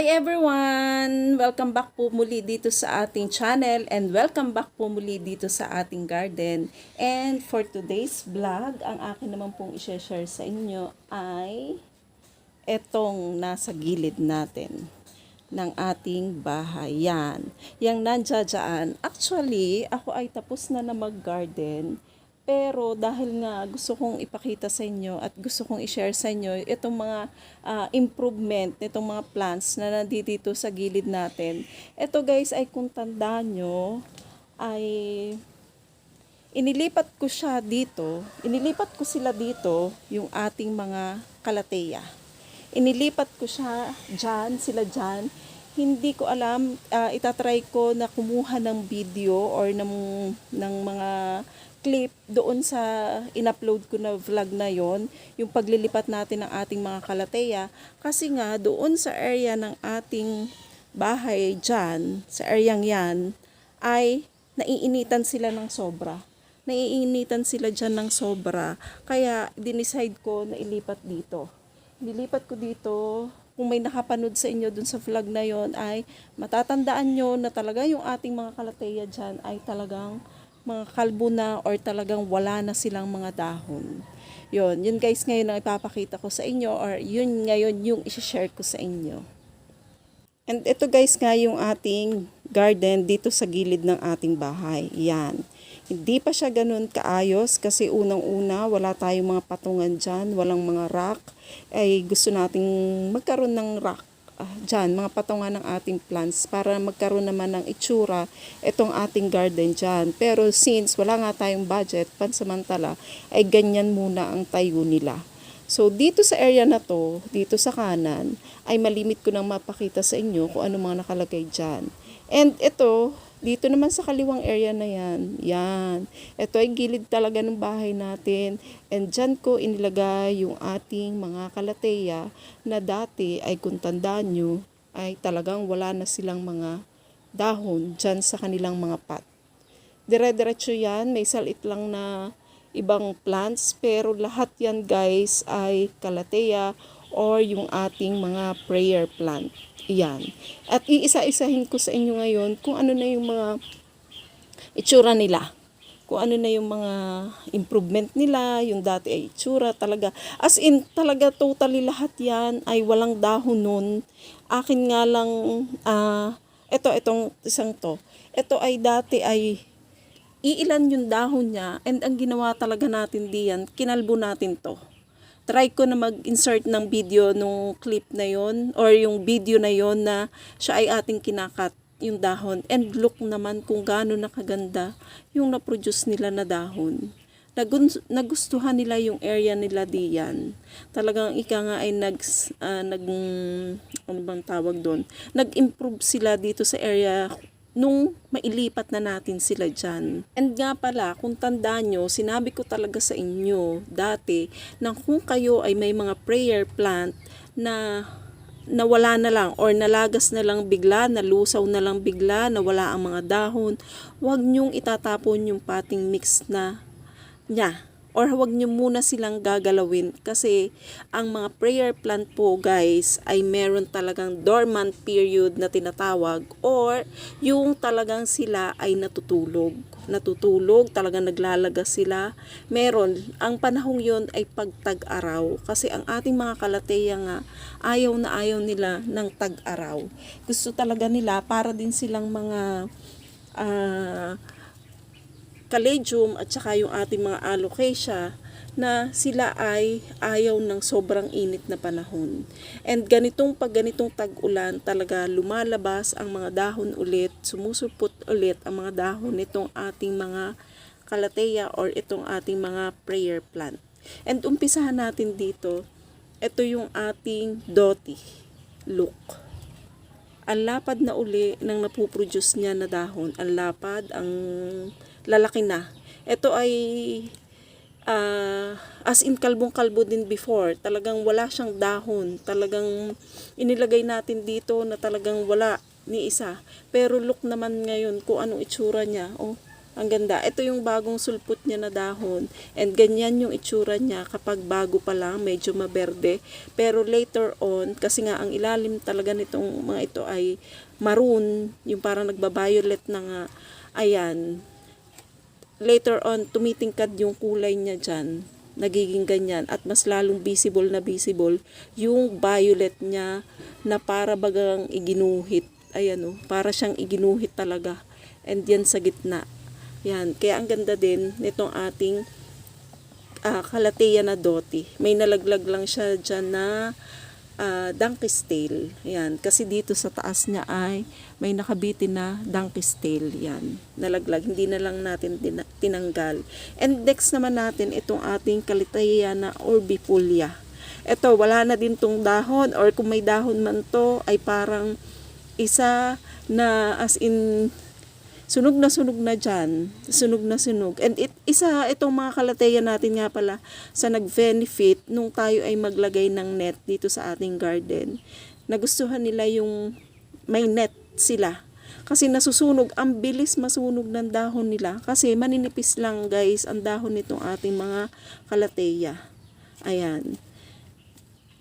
Hi everyone! Welcome back po muli dito sa ating channel and welcome back po muli dito sa ating garden. And for today's vlog, ang akin naman pong i-share sa inyo ay etong nasa gilid natin ng ating bahay. Yan. Yang nandya dyan. Actually, ako ay tapos na na mag-garden. Pero dahil nga gusto kong ipakita sa inyo at gusto kong i-share sa inyo itong mga ah, improvement nitong mga plants na nandito sa gilid natin. Ito guys ay kung tandaan nyo ay inilipat ko siya dito, inilipat ko sila dito yung ating mga kalateya. Inilipat ko siya dyan, sila dyan. Hindi ko alam, ah, itatry ko na kumuha ng video or ng, ng mga clip doon sa in-upload ko na vlog na yon yung paglilipat natin ng ating mga kalateya. Kasi nga, doon sa area ng ating bahay dyan, sa areang yan, ay naiinitan sila ng sobra. Naiinitan sila dyan ng sobra. Kaya, dinicide ko na ilipat dito. Nilipat ko dito, kung may nakapanood sa inyo dun sa vlog na yon ay matatandaan nyo na talaga yung ating mga kalateya dyan ay talagang mga kalbo na or talagang wala na silang mga dahon. Yun, yun guys ngayon ang ipapakita ko sa inyo or yun ngayon yung isi-share ko sa inyo. And ito guys nga yung ating garden dito sa gilid ng ating bahay. Yan. Hindi pa siya ganun kaayos kasi unang-una wala tayong mga patungan dyan, walang mga rock. Ay gusto nating magkaroon ng rock ah, dyan, mga patungan ng ating plants para magkaroon naman ng itsura itong ating garden dyan. Pero since wala nga tayong budget, pansamantala, ay ganyan muna ang tayo nila. So, dito sa area na to, dito sa kanan, ay malimit ko nang mapakita sa inyo kung ano mga nakalagay dyan. And ito, dito naman sa kaliwang area na yan, yan. Ito ay gilid talaga ng bahay natin. And dyan ko inilagay yung ating mga kalateya na dati ay kung tandaan nyo, ay talagang wala na silang mga dahon dyan sa kanilang mga pot. Dire-diretso yan, may salit lang na ibang plants, pero lahat yan guys ay kalateya or yung ating mga prayer plant. Yan. At iisa-isahin ko sa inyo ngayon kung ano na yung mga itsura nila. Kung ano na yung mga improvement nila, yung dati ay itsura talaga. As in, talaga totally lahat yan ay walang dahon nun. Akin nga lang, ah, ito, itong isang to. Ito ay dati ay iilan yung dahon niya and ang ginawa talaga natin diyan, kinalbo natin to try ko na mag-insert ng video nung clip na yon or yung video na yon na siya ay ating kinakat yung dahon and look naman kung gaano nakaganda yung na-produce nila na dahon. Nagustuhan nila yung area nila diyan. Talagang ika nga ay nag, ah, nag ano bang tawag doon? Nag-improve sila dito sa area nung mailipat na natin sila dyan. And nga pala, kung tandaan nyo, sinabi ko talaga sa inyo dati na kung kayo ay may mga prayer plant na nawala na lang or nalagas na lang bigla, nalusaw na lang bigla, nawala ang mga dahon, huwag nyong itatapon yung pating mix na niya or huwag nyo muna silang gagalawin kasi ang mga prayer plant po guys ay meron talagang dormant period na tinatawag or yung talagang sila ay natutulog. Natutulog, talagang naglalagas sila. Meron, ang panahong yon ay pagtag-araw kasi ang ating mga kalateya nga ayaw na ayaw nila ng tag-araw. Gusto talaga nila para din silang mga ah caladium at saka yung ating mga alocasia na sila ay ayaw ng sobrang init na panahon. And ganitong pag ganitong tag-ulan talaga lumalabas ang mga dahon ulit, sumusupot ulit ang mga dahon nitong ating mga kalateya or itong ating mga prayer plant. And umpisahan natin dito, ito yung ating doti look. Ang lapad na uli ng napuproduce niya na dahon. Ang lapad, ang lalaki na. Ito ay ah, as in kalbong-kalbo din before. Talagang wala siyang dahon. Talagang inilagay natin dito na talagang wala ni isa. Pero look naman ngayon kung anong itsura niya. Oh, Ang ganda. Ito yung bagong sulpot niya na dahon. And ganyan yung itsura niya kapag bago pa lang, medyo maberde. Pero later on, kasi nga ang ilalim talaga nitong mga ito ay maroon, yung parang nagba-violet na nga. Ayan. Later on, tumitingkad yung kulay niya dyan. Nagiging ganyan. At mas lalong visible na visible yung violet niya na para bagang iginuhit. Ayan o, para siyang iginuhit talaga. And yan sa gitna. Yan. Kaya ang ganda din nitong ating ah, kalateya na doti. May nalaglag lang siya dyan na ah, donkey's tail. Yan. Kasi dito sa taas niya ay may nakabitin na donkey's tail. Yan. Nalaglag. Hindi na lang natin tina- tinanggal. And next naman natin itong ating kalateya na orbifolia. Ito, wala na din tong dahon or kung may dahon man to ay parang isa na as in sunog na sunog na dyan. Sunog na sunog. And it, isa itong mga kalateya natin nga pala sa nag-benefit nung tayo ay maglagay ng net dito sa ating garden. Nagustuhan nila yung may net sila. Kasi nasusunog, ang bilis masunog ng dahon nila. Kasi maninipis lang guys ang dahon nitong ating mga kalateya. Ayan.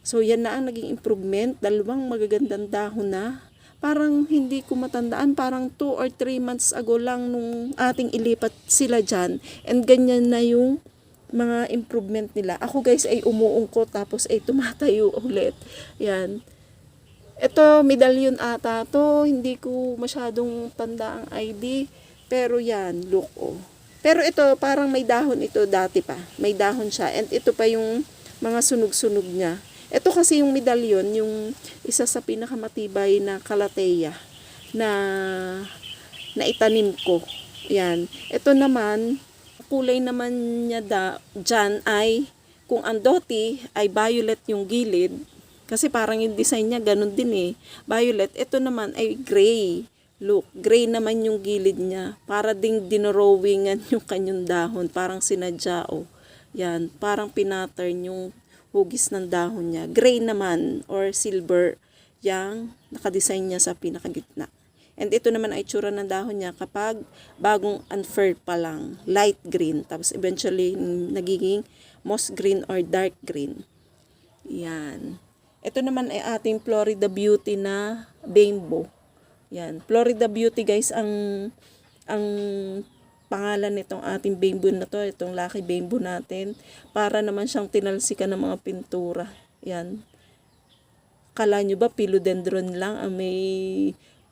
So, yan na ang naging improvement. Dalawang magagandang dahon na. Parang hindi ko matandaan, parang 2 or 3 months ago lang nung ating ilipat sila dyan. And ganyan na yung mga improvement nila. Ako guys ay umuungko tapos ay tumatayo ulit. Yan. Ito, medallion ata to. Hindi ko masyadong tanda ang ID. Pero yan, look oh. Pero ito, parang may dahon ito dati pa. May dahon siya. And ito pa yung mga sunog-sunog niya. Ito kasi yung medallion, yung isa sa pinakamatibay na kalateya na na itanim ko. Yan. Ito naman, kulay naman niya da, dyan ay kung ang doti ay violet yung gilid, kasi parang yung design niya ganun din eh. Violet, ito naman ay gray. Look, gray naman yung gilid niya. Para ding dinorowingan yung kanyang dahon. Parang sinadya oh. Yan, parang pinattern yung hugis ng dahon niya. Gray naman or silver yung nakadesign niya sa pinakagitna. And ito naman ay tsura ng dahon niya kapag bagong unfurled pa lang. Light green. Tapos eventually nagiging moss green or dark green. Yan. Ito naman ay ating Florida Beauty na bamboo. Yan. Florida Beauty guys ang ang pangalan nitong ating bamboo na to, itong lucky bamboo natin, para naman siyang tinalsikan ng mga pintura. Yan. Kala nyo ba philodendron lang ang may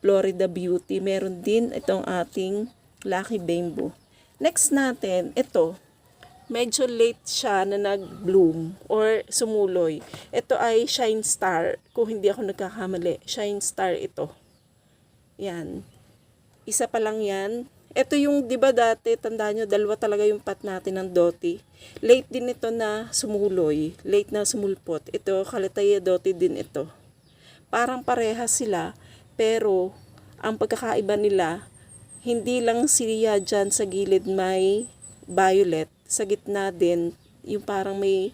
Florida Beauty? Meron din itong ating lucky bamboo. Next natin, ito. Medyo late siya na nag-bloom or sumuloy. Ito ay Shine Star. Kung hindi ako nagkakamali, Shine Star ito. Yan. Isa pa lang yan. Ito yung, di ba dati, tandaan nyo, dalawa talaga yung pat natin ng doti. Late din ito na sumuloy. Late na sumulpot. Ito, kalitaya doti din ito. Parang parehas sila, pero ang pagkakaiba nila, hindi lang siya dyan sa gilid may violet. Sa gitna din, yung parang may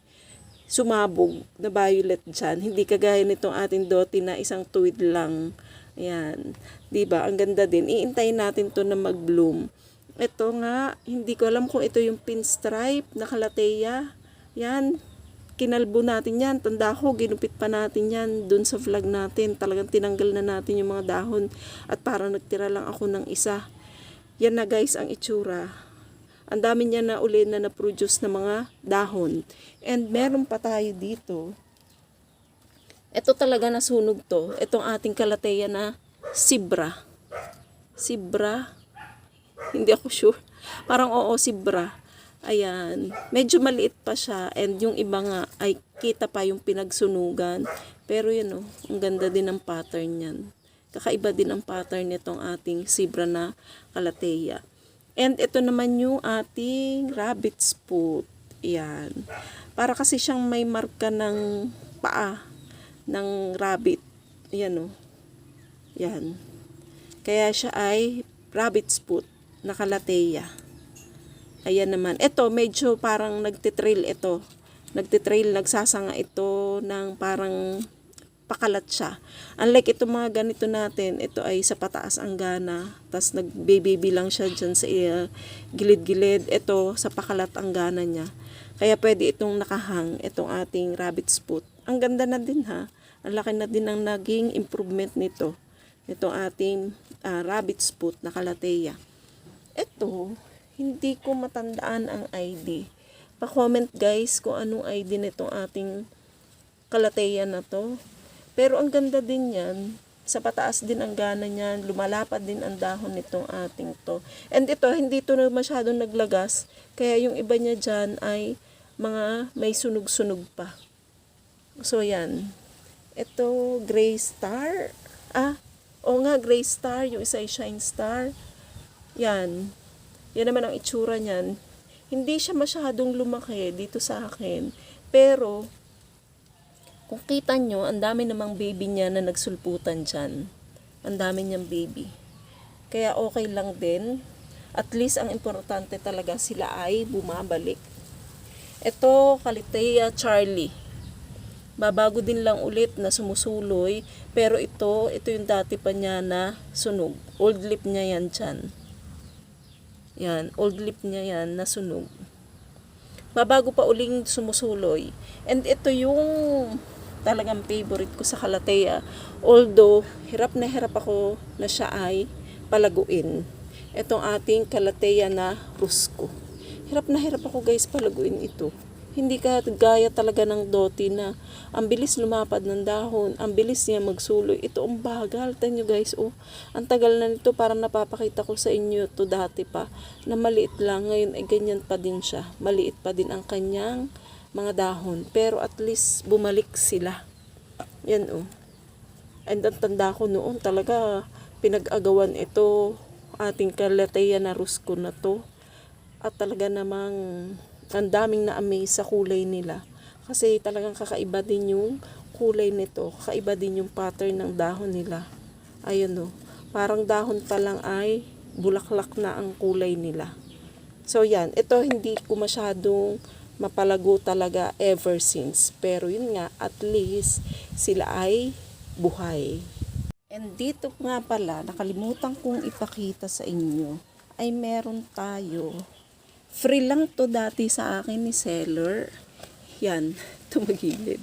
sumabog na violet dyan. Hindi kagaya nitong ating doti na isang tuwid lang. Ayan. 'Di ba Ang ganda din. Iintayin natin to na mag-bloom. Ito nga, hindi ko alam kung ito yung pinstripe na kalateya. Yan. Kinalbo natin yan. Tanda ko, ginupit pa natin yan dun sa vlog natin. Talagang tinanggal na natin yung mga dahon. At parang nagtira lang ako ng isa. Yan na guys ang itsura. Ang dami niya na uli na na-produce na mga dahon. And meron pa tayo dito. Ito talaga nasunog to. Itong ating kalateya na Sibra. Sibra. Hindi ako sure. Parang oo, Sibra. Ayan. Medyo maliit pa siya. And yung iba nga ay kita pa yung pinagsunugan. Pero yun oh, ang ganda din ng pattern niyan. Kakaiba din ang pattern nitong ating Sibra na kalateya. And ito naman yung ating rabbit's foot. Yan. Para kasi siyang may marka ng paa ng rabbit. Yan o. Yan. Kaya siya ay rabbit's foot na kalateya. Ayan naman. Ito, medyo parang nagtitrail ito. Nagtitrail, nagsasanga ito ng parang pakalat siya. Unlike itong mga ganito natin, ito ay sa pataas ang gana, tas nag-baby lang siya dyan sa uh, gilid-gilid. Ito sa pakalat ang gana niya. Kaya pwede itong nakahang, itong ating rabbit's foot. Ang ganda na din ha. Ang laki na din ang naging improvement nito. Itong ating uh, rabbit's foot na kalateya. Ito, hindi ko matandaan ang ID. Pa-comment guys kung anong ID nitong ating kalateya na to. Pero ang ganda din yan. Sa pataas din ang gana niyan. Lumalapad din ang dahon nitong ating to. And ito, hindi ito na masyadong naglagas. Kaya yung iba niya dyan ay mga may sunog-sunog pa. So, yan. Ito, gray star. Ah, o nga, gray star. Yung isa ay shine star. Yan. Yan naman ang itsura niyan. Hindi siya masyadong lumaki dito sa akin. Pero, kung kita nyo, ang dami namang baby niya na nagsulputan dyan. Ang dami niyang baby. Kaya okay lang din. At least ang importante talaga sila ay bumabalik. Ito, Calitea Charlie. Babago din lang ulit na sumusuloy. Pero ito, ito yung dati pa niya na sunog. Old lip niya yan dyan. Yan, old lip niya yan na sunog. Babago pa uling sumusuloy. And ito yung talagang favorite ko sa Calatea. Although, hirap na hirap ako na siya ay palaguin. Itong ating Calatea na Rusco. Hirap na hirap ako guys palaguin ito. Hindi ka gaya talaga ng doti na ang bilis lumapad ng dahon, ang bilis niya magsuloy. Ito ang bagal. Tignan guys, oh, ang tagal na nito parang napapakita ko sa inyo to dati pa na maliit lang. Ngayon ay ganyan pa din siya. Maliit pa din ang kanyang mga dahon. Pero at least bumalik sila. Yan oh. And ang tanda ko noon talaga pinag-agawan ito ating kalateya na rusko na to. At talaga namang ang daming na-amaze sa kulay nila. Kasi talagang kakaiba din yung kulay nito. Kakaiba din yung pattern ng dahon nila. Ayun o. Parang dahon pa lang ay bulaklak na ang kulay nila. So yan, ito hindi ko masyadong mapalago talaga ever since. Pero yun nga, at least sila ay buhay. And dito nga pala, nakalimutan kong ipakita sa inyo, ay meron tayo. Free lang to dati sa akin ni seller. Yan, tumagilid.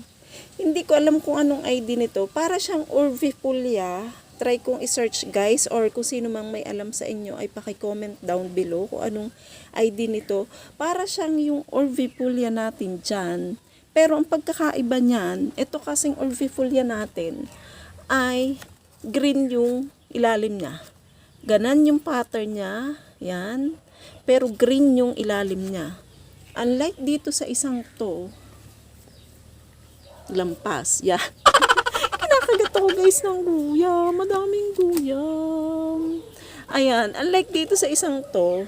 Hindi ko alam kung anong ID nito. Para siyang Orvifolia. Try kong i-search guys or kung sino mang may alam sa inyo ay paki-comment down below kung anong ID nito. Para siyang yung Orvifolia natin dyan. Pero ang pagkakaiba niyan, ito kasing Orvifolia natin ay green yung ilalim niya. Ganan yung pattern niya. Yan. Pero green yung ilalim niya. Unlike dito sa isang to, lampas. Yeah. Kinakagat ako guys ng guya. Madaming guya. Ayan. Unlike dito sa isang to,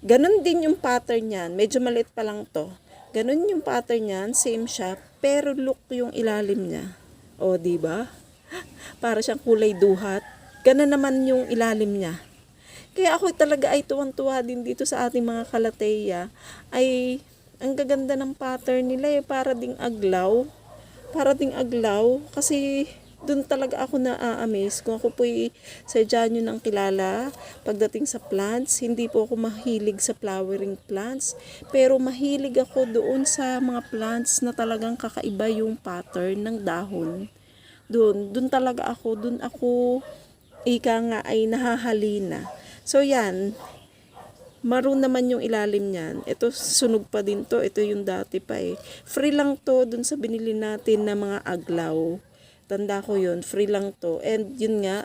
ganun din yung pattern niyan. Medyo maliit pa lang to. Ganun yung pattern niyan. Same siya. Pero look yung ilalim niya. O, di ba? Para siyang kulay duhat. Ganun naman yung ilalim niya. Kaya ako talaga ay tuwang-tuwa din dito sa ating mga kalateya. Ay, ang gaganda ng pattern nila eh, para ding aglaw. Para ding aglaw. Kasi, doon talaga ako na-amaze. Kung ako po'y sadya nyo ng kilala, pagdating sa plants, hindi po ako mahilig sa flowering plants. Pero mahilig ako doon sa mga plants na talagang kakaiba yung pattern ng dahon. Doon, doon talaga ako, doon ako, ika nga ay nahahalina. So yan, maroon naman yung ilalim niyan. Ito sunog pa din to. Ito yung dati pa eh. Free lang to dun sa binili natin na mga aglaw. Tanda ko yun, free lang to. And yun nga,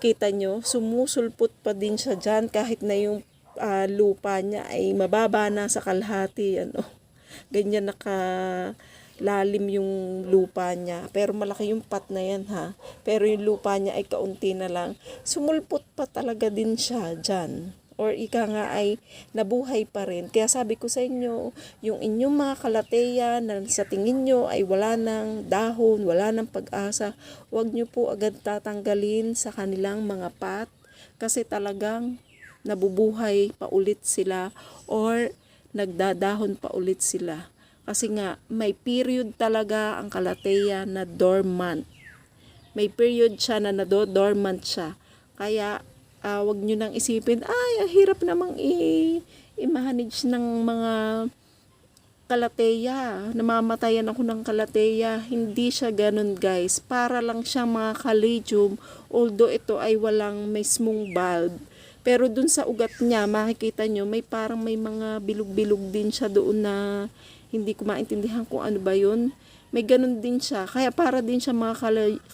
kita nyo, sumusulpot pa din siya dyan kahit na yung ah, lupa niya ay mababa na sa kalahati. Ano. Ganyan naka lalim yung lupa niya. Pero malaki yung pot na yan ha. Pero yung lupa niya ay kaunti na lang. Sumulpot pa talaga din siya dyan. Or ika nga ay nabuhay pa rin. Kaya sabi ko sa inyo, yung inyong mga kalateya na sa tingin nyo ay wala ng dahon, wala ng pag-asa, huwag nyo po agad tatanggalin sa kanilang mga pat. Kasi talagang nabubuhay pa ulit sila or nagdadahon pa ulit sila Kasi nga, may period talaga ang kalateya na dormant. May period siya na nado-dormant siya. Kaya, ah, wag nyo nang isipin, ay, hirap namang i- i-manage ng mga kalateya. Namamatayan ako ng kalateya. Hindi siya ganun guys. Para lang siyang mga caladium. Although ito ay walang mismong bulb. Pero dun sa ugat niya, makikita nyo, may parang may mga bilog-bilog din siya doon na hindi ko maintindihan kung ano ba yun. May ganun din siya. Kaya para din siya mga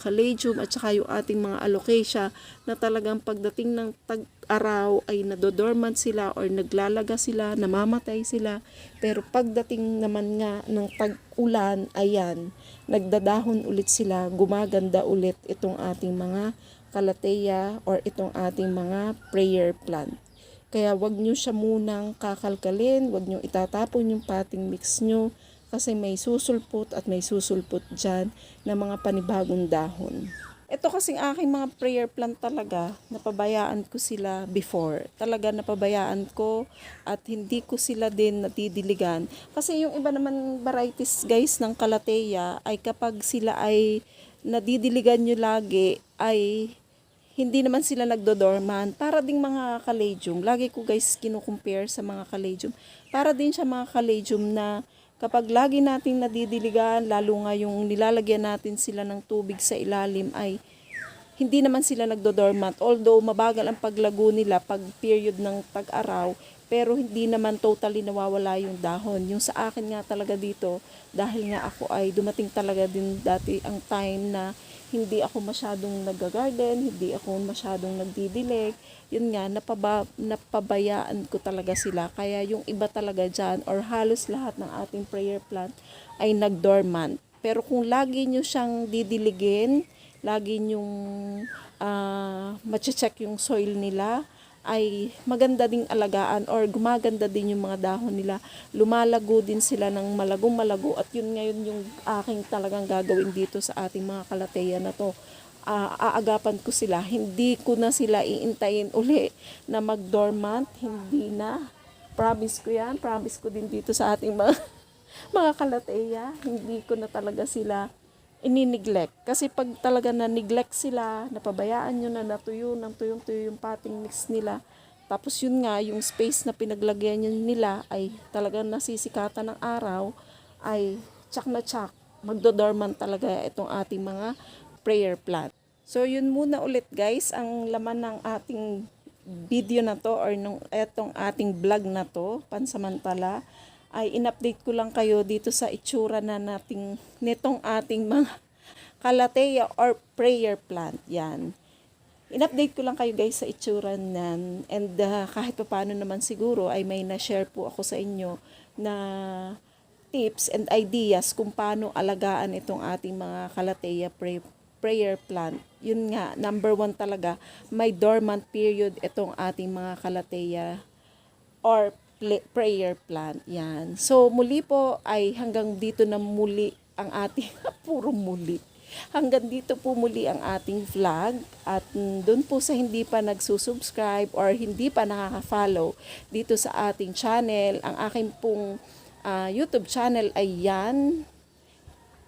caladium at saka yung ating mga alocasia na talagang pagdating ng tag-araw ay nadodormant sila or naglalaga sila, namamatay sila. Pero pagdating naman nga ng tag-ulan, ayan, nagdadahon ulit sila, gumaganda ulit itong ating mga kalateya or itong ating mga prayer plant. Kaya wag nyo siya munang kakalkalin, wag nyo itatapon yung potting mix nyo kasi may susulpot at may susulpot dyan na mga panibagong dahon. Ito kasing aking mga prayer plant talaga, napabayaan ko sila before. Talaga napabayaan ko at hindi ko sila din natidiligan. Kasi yung iba naman varieties guys ng Calathea ay kapag sila ay nadidiligan nyo lagi ay hindi naman sila nagdodorman. Para ding mga caladium. Lagi ko guys kinukumpare sa mga caladium. Para din siya mga caladium na kapag lagi nating nadidiligan, lalo nga yung nilalagyan natin sila ng tubig sa ilalim ay hindi naman sila nagdodormant. Although mabagal ang paglago nila pag period ng tag-araw, pero hindi naman totally nawawala yung dahon. Yung sa akin nga talaga dito, dahil nga ako ay dumating talaga din dati ang time na hindi ako masyadong nag-garden, hindi ako masyadong nagdidilig. Yun nga, napaba, napabayaan ko talaga sila. Kaya yung iba talaga dyan, or halos lahat ng ating prayer plant ay nag-dormant. Pero kung lagi nyo siyang didiligin, lagi nyong uh, check yung soil nila, ay maganda ding alagaan or gumaganda din yung mga dahon nila. Lumalago din sila ng malagong malago at yun ngayon yung aking talagang gagawin dito sa ating mga kalateya na to. Uh, aagapan ko sila. Hindi ko na sila iintayin uli na mag-dormant. Hindi na. Promise ko yan. Promise ko din dito sa ating mga, mga kalateya. Hindi ko na talaga sila ini-neglect. Kasi pag talaga na-neglect sila, napabayaan nyo na natuyo ng tuyong-tuyo yung potting mix nila, tapos yun nga, yung space na pinaglagyan nila ay talagang nasisikatan ng araw, ay tsak na tsak, magdodormant talaga itong ating mga prayer plant. So yun muna ulit guys, ang laman ng ating video na to or nung etong ating vlog na to, pansamantala ay in-update ko lang kayo dito sa itsura na nating nitong ating mga kalateya or prayer plant. Yan. In-update ko lang kayo guys sa itsura nan and uh, kahit pa paano naman siguro ay may na-share po ako sa inyo na tips and ideas kung paano alagaan itong ating mga kalateya pray, prayer plant. Yun nga, number one talaga, may dormant period itong ating mga kalateya or prayer plant. Yan. So, muli po ay hanggang dito na muli ang ating, puro muli. Hanggang dito po muli ang ating vlog at doon po sa hindi pa nagsusubscribe or hindi pa nakaka-follow dito sa ating channel, ang aking pong uh, YouTube channel ay yan.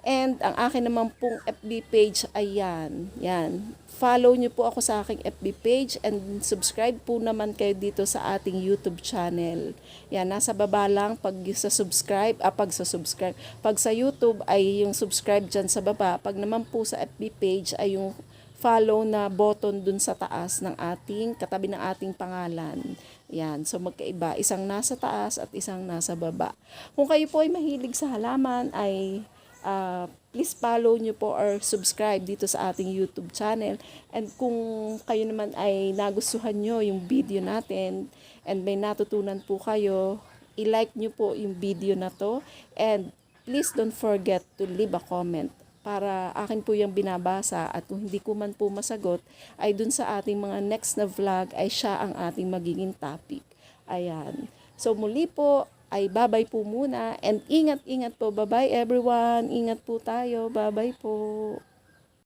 And ang akin naman pong FB page ay yan. Yan follow nyo po ako sa aking FB page and subscribe po naman kayo dito sa ating YouTube channel. Yan, nasa baba lang pag sa subscribe, ah, pag sa subscribe. Pag sa YouTube ay yung subscribe dyan sa baba. Pag naman po sa FB page ay yung follow na button dun sa taas ng ating, katabi ng ating pangalan. Yan, so magkaiba. Isang nasa taas at isang nasa baba. Kung kayo po ay mahilig sa halaman, ay uh, please follow nyo po or subscribe dito sa ating YouTube channel. And kung kayo naman ay nagustuhan nyo yung video natin and may natutunan po kayo, i-like nyo po yung video na to. And please don't forget to leave a comment para akin po yung binabasa at kung hindi ko man po masagot ay dun sa ating mga next na vlog ay siya ang ating magiging topic. Ayan. So muli po, ay babay po muna and ingat-ingat po. Bye-bye everyone. Ingat po tayo. Bye-bye po.